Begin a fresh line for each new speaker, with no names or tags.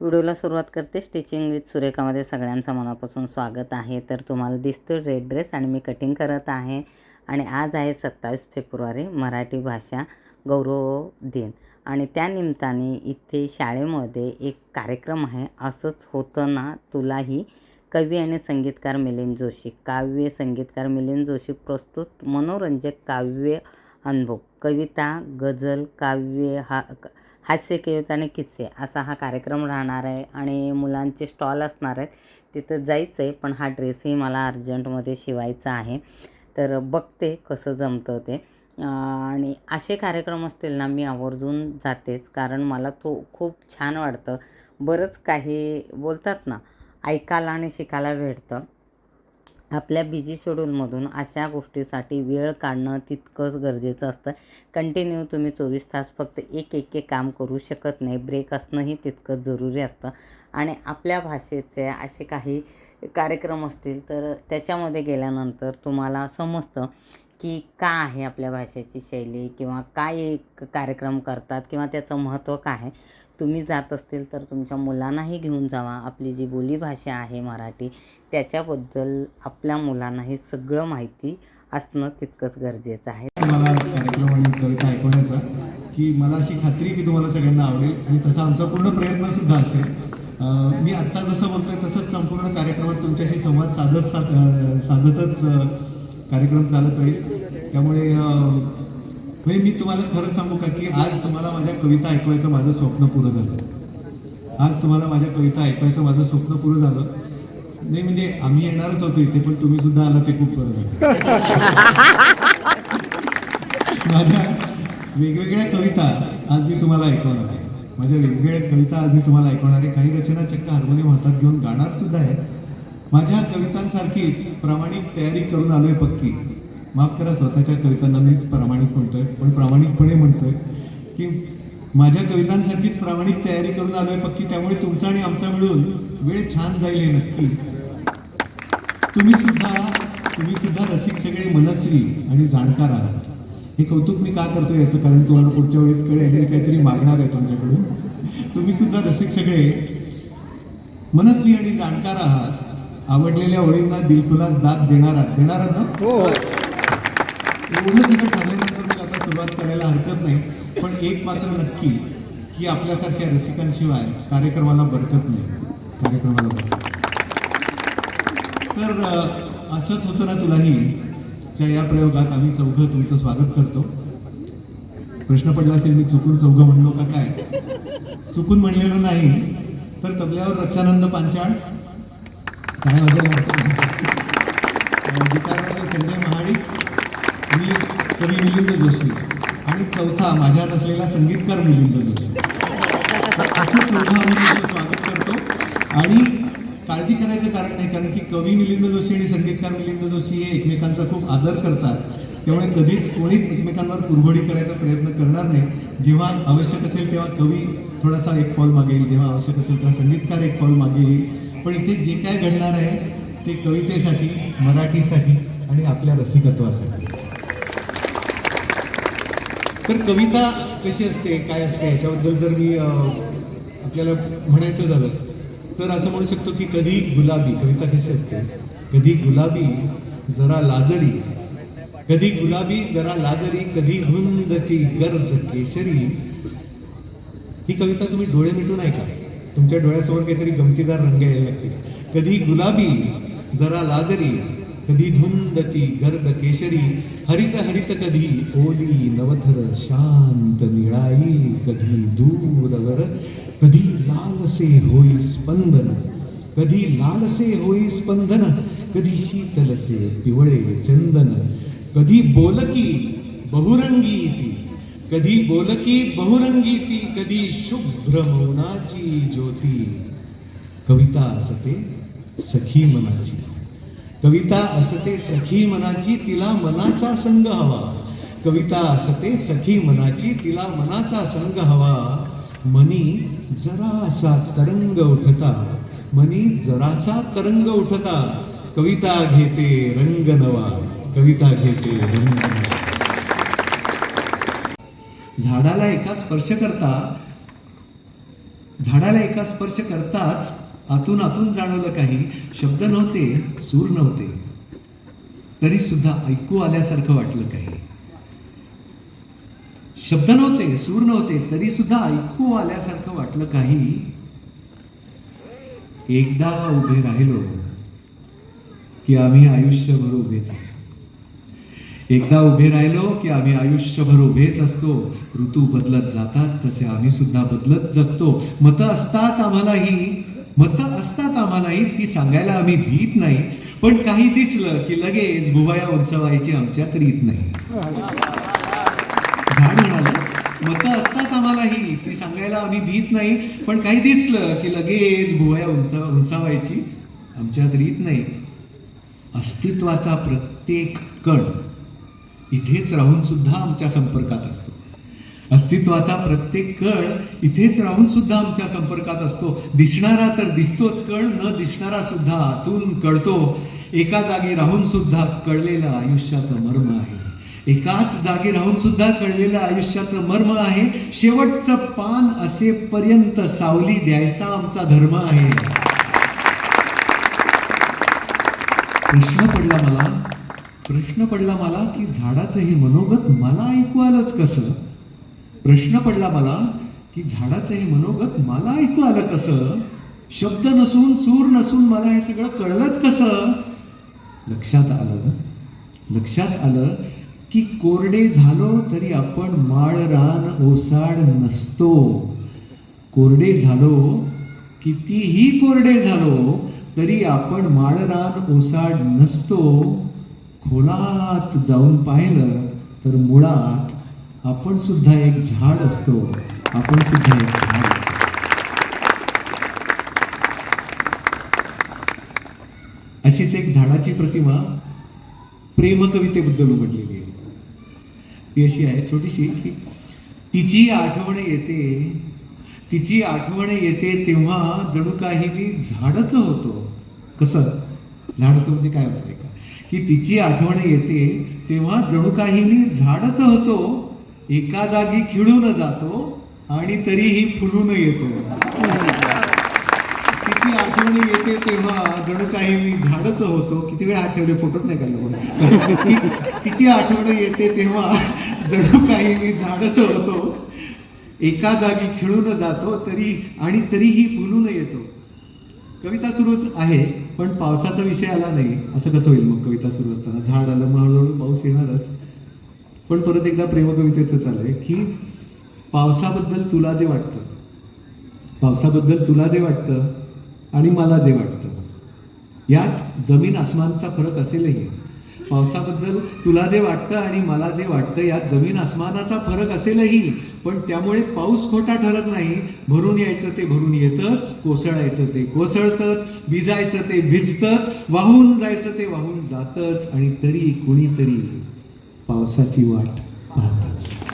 व्हिडिओला सुरुवात करते स्टिचिंग विथ सुरेखामध्ये सगळ्यांचं मनापासून स्वागत आहे. तर तुम्हाला दिसतो रेड ड्रेस आणि मी कटिंग करत आहे. आणि आज आहे सत्तावीस फेब्रुवारी मराठी भाषा गौरव दिन. आणि त्या निमित्ताने इथे शाळेमध्ये एक कार्यक्रम आहे. असंच होतं ना तुलाही. कवी आणि संगीतकार मिलिंद जोशी. काव्य संगीतकार मिलिंद जोशी प्रस्तुत मनोरंजक काव्य अनुभव. कविता गझल काव्य हा हास्य कविता आणि किस्से असा हा कार्यक्रम राहणार आहे आणि मुलांचे स्टॉल असणार आहेत तिथं जायचं आहे पण हा ड्रेसही मला अर्जंटमध्ये शिवायचा आहे. तर बघते कसं जमतं ते. आणि असे कार्यक्रम असतील ना मी आवर्जून जातेच कारण मला तो खूप छान वाटतं. बरंच काही बोलतात ना ऐकायला आणि शिकायला भेटतं. आपल्या बिझी शेड्यूलमधून अशा गोष्टीसाठी वेळ काढणं तितकंच गरजेचं असतं. कंटिन्यू तुम्ही चोवीस तास फक्त एक एक एक काम करू शकत नाही. ब्रेक असणंही तितकंच जरुरी असतं. आणि आपल्या भाषेचे असे काही कार्यक्रम असतील तर त्याच्यामध्ये गेल्यानंतर तुम्हाला समजतं की का आहे आपल्या भाषेची शैली किंवा काय एक कार्यक्रम करतात किंवा त्याचं महत्त्व काय आहे. तुम्ही जात असतील तर तुमच्या मुलांनाही घेऊन जावा. आपली जी बोलीभाषा आहे मराठी त्याच्याबद्दल आपल्या मुलांना हे सगळं माहिती असणं तितकंच गरजेचं आहे.
मला कार्यक्रम आणि कविता ऐकवण्याचा की मला अशी खात्री आहे की तुम्हाला सगळ्यांना आवडेल आणि तसा आमचा पूर्ण प्रयत्न सुद्धा असेल. मी आत्ता जसं बोलतोय तसंच संपूर्ण कार्यक्रमात तुमच्याशी संवाद साधत साध साधतच कार्यक्रम चालत राहील. त्यामुळे म्हणजे मी तुम्हाला खरं सांगू का की आज तुम्हाला माझ्या कविता ऐकवायचं माझं स्वप्न पुरं झालं. आज तुम्हाला माझ्या कविता ऐकवायचं माझं स्वप्न पुरं झालं. नाही म्हणजे आम्ही येणारच होतो इथे पण तुम्ही सुद्धा आला ते खूप बरं झालं. माझ्या वेगवेगळ्या कविता आज मी तुम्हाला ऐकवणार आहे. माझ्या वेगवेगळ्या कविता आज मी तुम्हाला ऐकवणार आहे. काही रचना चक्क हार्मोनियम हातात घेऊन गाणार सुद्धा आहे. माझ्या कवितांसारखीच प्रामाणिक तयारी करून आलोय पक्की. माफ करा स्वतःच्या कवितांना मीच प्रामाणिक म्हणतोय पण प्रामाणिकपणे म्हणतोय की माझ्या कवितांसारखीच प्रामाणिक तयारी करून आलोय पक्की त्यामुळे तुमचा आणि आमचा मिळून वेळ छान जाईल हे नक्की. तुम्ही सुद्धा तुम्ही सुद्धा रसिक सगळे मनस्वी आणि जाणकार आहात. हे कौतुक मी का करतो याचं कारण तुम्हाला पुढच्या वेळेत कळेल मी काहीतरी मागणार आहे तुमच्याकडून. तुम्ही सुद्धा रसिक सगळे मनस्वी आणि जाणकार आहात. आवडलेल्या ओळींना दिलखुलास दाद देणार आहात देणार आहात ना हो. एवढं सगळं झाल्यानंतर तर आता सुरुवात करायला हरकत नाही पण एक मात्र नक्की की आपल्यासारख्या रसिकांशिवाय कार्यक्रमाला बरकत नाही. कार्यक्रमाला बरकत तर असंच होतं ना तुलाही च्या या प्रयोगात आम्ही चौघं तुमचं स्वागत करतो. प्रश्न पडला असेल मी चुकून चौघं म्हणलो का काय? चुकून म्हणलेलं नाही तर तबल्यावर रक्षानंद पांचाळ. काय वाजवलं? संजय महाडिक. मी कवी मिलिंद जोशी. आणि चौथा माझ्यात असलेला संगीतकार मिलिंद जोशी. असं चौथा आम्ही स्वागत करतो. आणि काळजी करायचं कारण नाही कारण की कवी मिलिंद जोशी आणि संगीतकार मिलिंद जोशी हे एकमेकांचा खूप आदर करतात. त्यामुळे कधीच कोणीच एकमेकांवर कुरघोडी करायचा प्रयत्न करणार नाही. जेव्हा आवश्यक असेल तेव्हा कवी थोडासा एक पाऊल मागेल जेव्हा आवश्यक असेल तेव्हा संगीतकार एक पाऊल मागे येईल. पण इथे जे काय घडणार आहे ते कवितेसाठी मराठीसाठी आणि आपल्या रसिकत्वासाठी. तर कविता कशी असते काय असते ह्याच्याबद्दल जर मी आपल्याला म्हणायचं झालं तर असं म्हणू शकतो की कधी गुलाबी कविता कशी असते? कधी गुलाबी जरा लाजरी कधी गुलाबी जरा लाजरी कधी धुंदती गर्द केशरी ही कविता तुम्ही डोळे मिटून ऐका. तुमच्या डोळ्यासमोर काहीतरी गमतीदार रंग यायला लागतील. कधी गुलाबी जरा लाजरी कधी धुंदती गर्द केशरी हरित हरित कधी ओली नवथर शांत निळाई कधी दूरवर कधी लालसे होई स्पंदन कधी लालसे होई स्पंदन कधी शीतलसे पिवळे चंदन कधी बोलकी बहुरंगी ती कधी बोलकी बहुरंगी ती कधी शुभ्र मौनाची ज्योती. कविता असते सखी मनाची. कविता असते सखी मनाची तिला मनाचा संग हवा. कविता असते सखी मनाची तिला मनाचा संग हवा. मनी जरासा तरंग उठता. मनी जरासा तरंग उठता. कविता घेते रंग नवा. कविता घेते रंग झाडाला एका स्पर्श करता झाडाला एका स्पर्श करताच आतून आतून जाणवलं काही शब्द नव्हते सूर नव्हते. तरी सुद्धा ऐकू आल्यासारखं वाटलं काही. शब्द नव्हते सूर नव्हते तरी सुद्धा ऐकू आल्यासारखं वाटलं काही. एकदा उभे राहिलो की आम्ही आयुष्यभर उभेच असतो. एकदा उभे राहिलो की आम्ही आयुष्यभर उभेच असतो. ऋतू बदलत जातात तसे आम्ही सुद्धा बदलत जगतो. मतं असतात आम्हालाही. मतं असतात आम्हालाही ती सांगायला आम्ही भीत नाही. पण काही दिसलं की लगेच गुबाया उंचवायची आमच्यात रीत नाही. झाड मतं असतात आम्हालाही ती सांगायला आम्ही भीत नाही. पण काही दिसलं की लगेच भुवया उंच उंचावायची आमच्यात रीत नाही. अस्तित्वाचा प्रत्येक कण इथेच राहून सुद्धा आमच्या संपर्कात असतो. अस्तित्वाचा प्रत्येक कण इथेच राहून सुद्धा आमच्या संपर्कात असतो. दिसणारा तर दिसतोच कण न दिसणारा सुद्धा आतून कळतो. एका जागी राहून सुद्धा कळलेलं आयुष्याचं मर्म आहे. एकाच जागी राहून सुद्धा कळलेलं आयुष्याचं मर्म आहे. शेवटचं पान असेपर्यंत सावली द्यायचा आमचा धर्म आहे. प्रश्न पडला मला प्रश्न पडला मला की झाडाचं हे मनोगत मला ऐकू आलंच कसं? प्रश्न पडला मला की झाडाचं हे मनोगत मला ऐकू आलं कसं? शब्द नसून सूर नसून मला हे सगळं कळलंच कसं? लक्षात आलं लक्षात आलं की कोरडे झालो तरी आपण माळ रान ओसाड नसतो. कोरडे झालो कितीही कोरडे झालो तरी आपण माळ रान ओसाड नसतो. खोलात जाऊन पाहिलं तर मुळात आपण सुद्धा एक झाड असतो. आपण सुद्धा एक झाड असतो. अशीच एक झाडाची प्रतिमा प्रेम कवितेबद्दल उमटलेली आहे. ती अशी आहे छोटीशी की तिची आठवण येते तिची आठवण येते तेव्हा जणू काही मी झाडच होतो. कसं? झाड म्हणजे काय होतं? का की तिची आठवण येते तेव्हा जणू काही मी झाडच होतो. एका जागी खिळून जातो आणि तरीही फुलून येतो. किती आठवणी येते तेव्हा जणू काही मी झाडच होतो किती वेळ आठवले फोटोच नाही काढले तिची आठवण येते तेव्हा जणू काही मी झाडच होतो. एका जागी खिळून जातो तरी आणि तरीही फुलून येतो. कविता सुरूच आहे पण पावसाचा विषय आला नाही. असं कसं होईल मग कविता सुरू असताना? झाड आलं मग हळूहळू पाऊस येणारच. पण परत एकदा प्रेमकवितेच आहे की पावसाबद्दल तुला जे वाटतं पावसाबद्दल तुला जे वाटतं आणि मला जे वाटतं यात जमीन आसमानचा फरक असेलही. पावसाबद्दल तुला जे वाटतं आणि मला जे वाटतं यात जमीन आसमानाचा फरक असेलही. पण त्यामुळे पाऊस खोटा ठरत नाही. भरून यायचं ते भरून येतच कोसळायचं ते कोसळतच भिजायचं ते भिजतच वाहून जायचं ते वाहून जातच आणि तरी कुणीतरी पावसाची वाट पाहतच.